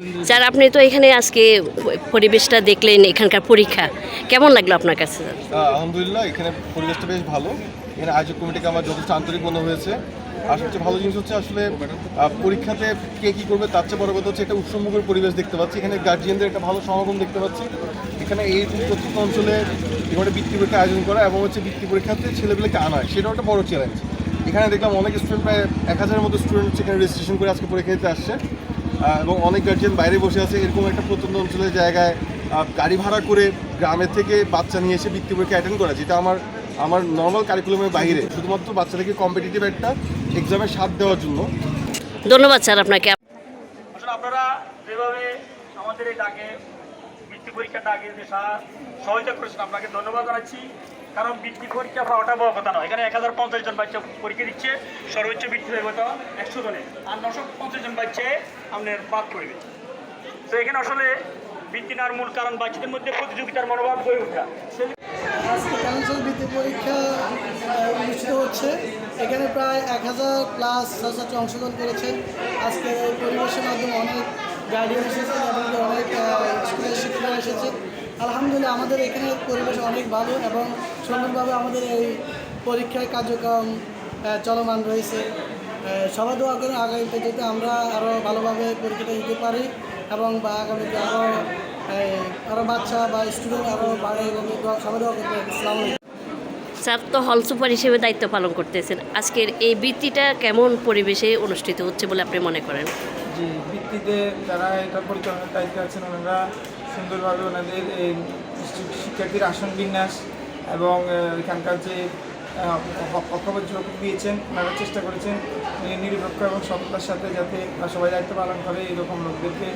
Sir, আপনি তো এখানে আজকে পরিবেশটা দেখলেন, এখানকার পরীক্ষা। কেমন লাগল আপনার কাছে আলহামদুলিল্লাহ, এখানে পরিবেশটা বেশ ভালো। এখানে আয়োজক কমিটিকে আমার যথেষ্ট আন্তরিক মনে হয়েছে। আর সবচেয়ে ভালো জিনিস হচ্ছে আসলে পরীক্ষাতে কে কী করবে তার চেয়ে বড় কথা হচ্ছে একটা উৎসবমুখের পরিবেশ দেখতে পাচ্ছি। এখানে গার্জিয়ানদের একটা ভালো সমাগম দেখতে পাচ্ছি। এখানে এই প্রত্যেক অঞ্চলে এবারে বৃত্তি পরীক্ষা আয়োজন করা এবং হচ্ছে বৃত্তি পরীক্ষাতে ছেলেপেলেকে আনা সেটাও একটা বড় চ্যালেঞ্জ এখানে দেখলাম অনেক স্টুডেন্ট প্রায় এক হাজারের মতো স্টুডেন্ট এখানে রেজিস্ট্রেশন করে আজকে পরীক্ষা দিতে আসছে। এবং অনেক গার্জিয়ান বাইরে বসে আছে এরকম একটা প্রত্যন্ত অঞ্চলের জায়গায় গাড়ি ভাড়া করে গ্রামের থেকে বাচ্চা নিয়ে এসে বৃত্তি পরীক্ষা অ্যাটেন্ড করা যেটা আমার আমার নর্মাল কারিকুলামের বাইরে। শুধুমাত্র বাচ্চাদেরকে কম্পিটিটিভ একটা এক্সামের স্বাদ দেওয়ার জন্য। ধন্যবাদ স্যার আপনাকে। আসলে আপনারা যেভাবে আমাদের এই ডাকে বৃত্তি পরীক্ষার ডাকে যে সা- করেছেন আপনাকে ধন্যবাদ জানাচ্ছি। কারণ বৃত্তি পরীক্ষা পাওয়াটা বড় কথা নয়। এখানে এক হাজার পঞ্চাশ জন বাচ্চা পরীক্ষা দিচ্ছে, সর্বোচ্চ বৃত্তি দেবে তো একশো জনে আর নশো পঞ্চাশ জন বাচ্চা আপনার বাদ করবে তো এখানে আসলে বৃত্তি নেওয়ার মূল কারণ বাচ্চাদের মধ্যে প্রতিযোগিতার মনোভাব গড়ে ওঠা। বৃত্তি পরীক্ষা অনুষ্ঠিত হচ্ছে। এখানে প্রায় এক হাজার প্লাস ছাত্রছাত্রী অংশগ্রহণ করেছেন আজকে পরিবেশের মাধ্যমে অনেক গার্ডিয়ান এসেছে এবং অনেক স্কুলের শিক্ষকরা এসেছে। আলহামদুলিল্লাহ, আমাদের এখানে পরিবেশ অনেক ভালো এবং সুন্দরভাবে আমাদের এই পরীক্ষার কার্যক্রম চলমান রয়েছে। সবাই দোয়া করে আগামীতে যাতে আমরা আরও ভালোভাবে পরীক্ষাটা দিতে পারি এবং বা আগামীতে আরও আরও বাচ্চা বা স্টুডেন্ট আরও বাড়ে এবং সবাই দোয়া করতে ইসলাম স্যার তো হল সুপার হিসেবে দায়িত্ব পালন করতেছেন। আজকের এই বৃত্তিটা কেমন পরিবেশে অনুষ্ঠিত হচ্ছে বলে আপনি মনে করেন? জি বৃত্তিতে যারা এটা পরিচালনার দায়িত্বে আছেন ওনারা সুন্দরভাবে ওনাদের এই শিক্ষার্থীর আসন বিন্যাস এবং এখানকার যে অক্ষপর্যক দিয়েছেন ওনারা চেষ্টা করেছেন নিরপেক্ষ এবং সততার সাথে যাতে সবাই দায়িত্ব পালন করে এরকম লোকদেরকে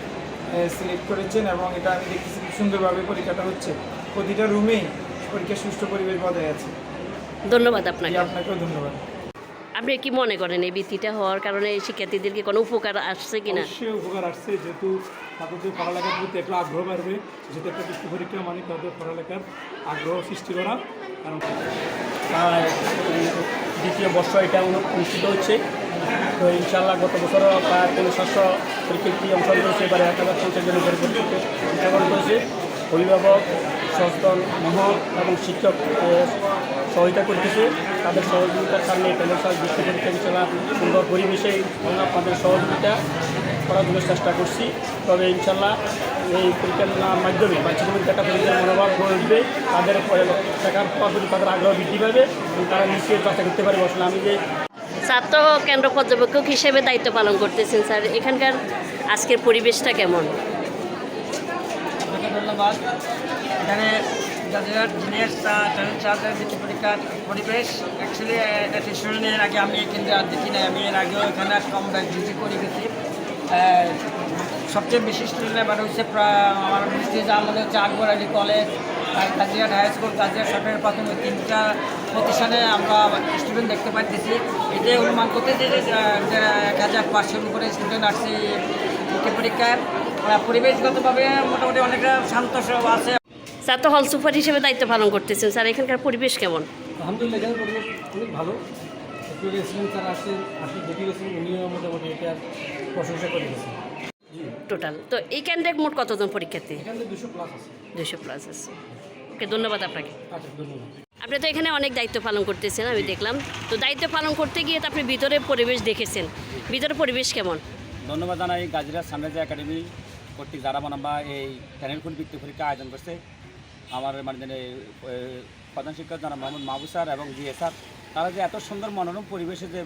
সিলেক্ট করেছেন এবং এটা আমি দেখতেছি খুব সুন্দরভাবে পরীক্ষাটা হচ্ছে। প্রতিটা রুমেই পরীক্ষা সুষ্ঠু পরিবেশ বজায় আছে। ধন্যবাদ আপনাকে। আপনাকেও ধন্যবাদ। আপনি কি মনে করেন এই বৃত্তিটা হওয়ার কারণে শিক্ষার্থীদেরকে কোনো উপকার আসছে কিনা? উপকার আসছে যেহেতু তাদের পড়ালেখার প্রতি একটা আগ্রহ বাড়বে, যেহেতু একটা কৃষ্টি পরীক্ষা মানে তাদের পড়ালেখার আগ্রহ সৃষ্টি করা কারণ দ্বিতীয় বর্ষ এটা অনু- অনুষ্ঠিত হচ্ছে। তো ইনশাআল্লাহ গত বছরও প্রায় কোনো সাতশো পরীক্ষার্থী অংশগ্রহণ করেছে এবারে এক হাজার পঞ্চাশ জনের পরীক্ষার্থী অংশগ্রহণ করেছে অভিভাবক সচেতন মহল এবং শিক্ষক সহায়তা করতেছে। তাদের সহযোগিতার কারণে বৃত্তি পরীক্ষা ইনশাল্লাহ সুন্দর পরিবেশে আমরা আপনাদের সহযোগিতা করার জন্য চেষ্টা করছি। তবে ইনশাল্লাহ এই পরীক্ষার মাধ্যমে বাচ্চাদের একটা পরীক্ষার মনোভাব গড়ে উঠবে। তাদের শেখার পদ্ধতি তাদের আগ্রহ বৃদ্ধি পাবে, এবং তারা নিশ্চয়ই চর্চা করতে পারবে। আসলে আমি যে ছাত্র কেন্দ্র পর্যবেক্ষক হিসেবে দায়িত্ব পালন করতেছেন, স্যার। এখানকার আজকের পরিবেশটা কেমন? ধন্যবাদ। এখানে যাদের জিনিয়ার চ্যানেল চার্জের পরীক্ষার পরিবেশ অ্যাকচুয়ালি এটি শুরুনের আগে আমি কিন্তু আর দেখি নাই। আমি এর আগেও এখানে ব্যাগ ভিজিট করে গেছি। সবচেয়ে বেশি স্টুডেন্ট এবার হচ্ছে আমার যা মনে হচ্ছে Akbar Ali college Kaziat high school Kaziat সরকারি প্রাথমিক তিনটা প্রতিষ্ঠানে আমরা স্টুডেন্ট দেখতে পাইতেছি। এটাই অনুমান করতেছি যে এক হাজার পাঁচশোর উপরে স্টুডেন্ট আসছে বৃত্তি পরীক্ষায়। পরিবেশগতভাবে মোটামুটি অনেকটা শান্ত সব আছে। স্যার তো হল সুপার হিসেবে দায়িত্ব পালন করতেছেন। স্যার এখানকার পরিবেশ কেমন? আলহামদুলিল্লাহ এখানে পরিবেশ অনেক ভালো। একটু রেসিডেন্ট স্যার আসছেন আসলে দেখে গেছেন উনিও মোটামুটি এটা প্রশংসা করে গেছেন। টোটাল তো এই কেন্দ্রে মোট কতজন পরীক্ষার্থী? দুশো প্লাস আছে। দুশো প্লাস আছে। ওকে ধন্যবাদ আপনাকে। আচ্ছা ধন্যবাদ। আপনি তো এখানে অনেক দায়িত্ব পালন করতেছেন আমি দেখলাম। তো দায়িত্ব পালন করতে গিয়ে তো আপনি ভিতরে পরিবেশ দেখেছেন। ভিতরে পরিবেশ কেমন? ধন্যবাদ জানাই গাজিরা সামরাজ্য একাডেমি কর্তৃক যারা মানে বা এই চ্যানেল খুল বৃত্তি পরীক্ষা আয়োজন করছে। আমার মানে প্রধান শিক্ষক যারা মোহাম্মদ মাহবুব স্যার এবং জি এ স্যার তারা যে এত সুন্দর মনোরম পরিবেশে যে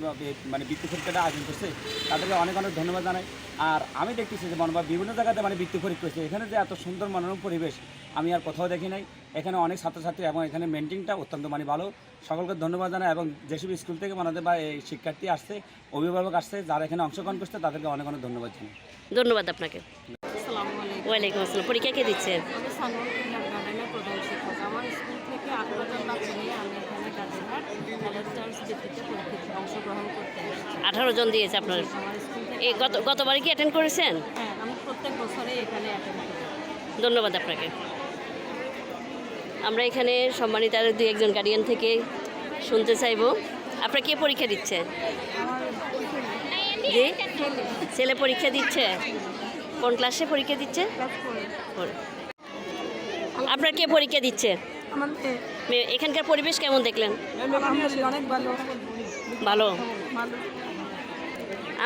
মানে বৃত্তি পরীক্ষাটা আয়োজন করছে তাদেরকে অনেক অনেক ধন্যবাদ জানাই। আর আমি দেখতেছি যে মনে বা বিভিন্ন জায়গাতে মানে বৃত্তি পরীক্ষা হচ্ছে। এখানে যে এত সুন্দর মনোরম পরিবেশ আমি আর কোথাও দেখি নাই। এখানে অনেক ছাত্রছাত্রী এবং এখানে মেন্টিংটা অত্যন্ত মানে ভালো। সকলকে ধন্যবাদ জানাই এবং যেসব স্কুল থেকে মানে বা এই শিক্ষার্থী আসছে অভিভাবক আসছে যারা এখানে অংশগ্রহণ করছে তাদেরকে অনেক অনেক ধন্যবাদ জানাই। ধন্যবাদ আপনাকে। ওয়ালাইকুম আসসালাম। পরীক্ষা কে দিচ্ছেন আমি সানোয়ার কিন্ডার গার্ডেনের প্রধান শিক্ষক আমার স্কুল থেকে আঠারো জন বাচ্চা নিয়ে ভিত্তিতে অংশগ্রহণ করতে আঠারো জন দিয়েছে আপনার? এই গত গতবারে কি অ্যাটেন্ড করেছেন? হ্যাঁ আমি প্রত্যেক বছরে এখানে অ্যাটেন্ড করি। ধন্যবাদ আপনাকে। আমরা এখানে সম্মানিত আরও দুই একজন গার্ডিয়ান থেকে শুনতে চাইব। আপনার কে পরীক্ষা দিচ্ছে? জি? ছেলে। পরীক্ষা দিচ্ছে? কোন ক্লাসে পরীক্ষা দিচ্ছে। আপনার কে পরীক্ষা দিচ্ছে? এখানকার পরিবেশ কেমন দেখলেন? অনেক ভালো।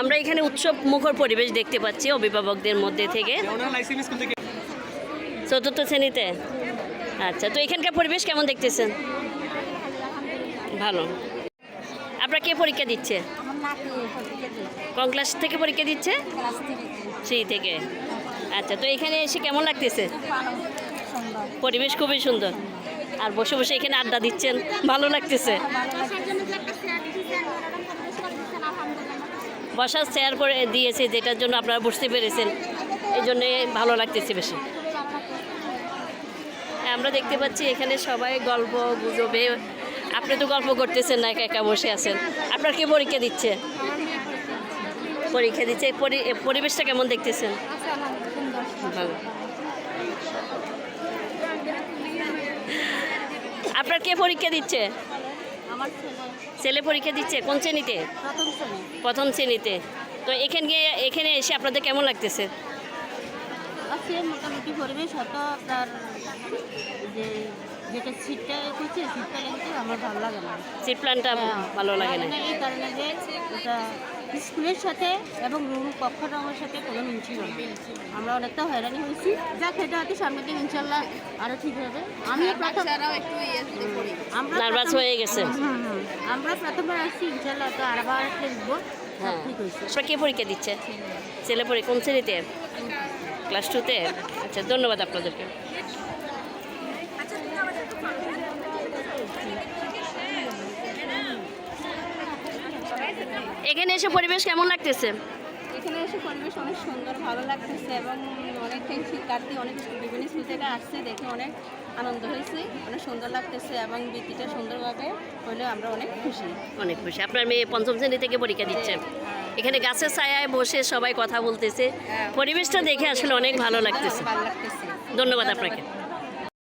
আমরা এখানে উৎসব মুখর পরিবেশ দেখতে পাচ্ছি অভিভাবকদের মধ্যে থেকে। চতুর্থ শ্রেণীতে? আচ্ছা তো এখানকার পরিবেশ কেমন দেখতেছেন? ভালো। আপনার কে পরীক্ষা দিচ্ছে? কোন ক্লাস থেকে পরীক্ষা দিচ্ছে? থ্রি থেকে। আচ্ছা তো এখানে এসে কেমন লাগতেছে? পরিবেশ খুবই সুন্দর। আর বসে বসে এখানে আড্ডা দিচ্ছেন। ভালো লাগতেছে। বসার চেয়ার করে দিয়েছে যেটার জন্য আপনারা বসতে পেরেছেন। এই জন্যে ভালো লাগতেছে বেশি। আমরা দেখতে পাচ্ছি এখানে সবাই গল্প গুজবে। আপনি তো গল্প করতেছেন না একা একা বসে আছেন। আপনার কি পরীক্ষা দিচ্ছে? পরীক্ষা দিচ্ছে। পরি- পরিবেশটা কেমন দেখতেছেন? ভালো। আপনার কে পরীক্ষা দিচ্ছে? আমার ছেলে। পরীক্ষা দিচ্ছে? কোন শ্রেণীতে? প্রথম শ্রেণীতে। তো এখানে এখানে এসে আপনাদের কেমন লাগতেছে? আছে মোটামুটি পরিবেশ হয়তো আপনার যে যেটা সিটটা করছে সিটটা আমার ভালো লাগে না। সিট প্ল্যানটা ভালো লাগে না। এই কারণে যে এটা স্কুলের সাথে এবং রুম কক্ষ রঙের সাথে কোনো মিল ছিল আমরা অনেকটা হয়রানি হয়েছি। যাক এটা হয়তো সামনের দিন ইনশাল্লাহ আরও ঠিক হবে। আমি আমরা নার্ভাস হয়ে গেছে। আমরা প্রথমবার আসছি ইনশাল্লাহ তো আরবার লিখব হ্যাঁ। কে পরীক্ষা দিচ্ছে? ছেলে পরীক্ষা কোন শ্রেণীতে? ক্লাস টুতে আচ্ছা ধন্যবাদ আপনাদেরকে। এখানে এসে পরিবেশ কেমন লাগতেছে? এখানে এসে পরিবেশ অনেক সুন্দর ভালো লাগতেছে এবং অনেক শিক্ষার্থী অনেক বিভিন্ন স্কুল থেকে আসছে দেখে অনেক আনন্দ হয়েছে অনেক সুন্দর লাগতেছে এবং বৃত্তিটা সুন্দরভাবে হলে আমরা অনেক খুশি। অনেক খুশি। আপনার মেয়ে পঞ্চম শ্রেণি থেকে পরীক্ষা দিচ্ছে। এখানে গাছের ছায়ায় বসে সবাই কথা বলতেছে। পরিবেশটা দেখে আসলে অনেক ভালো লাগতেছে। ভালো লাগতেছে। ধন্যবাদ আপনাকে।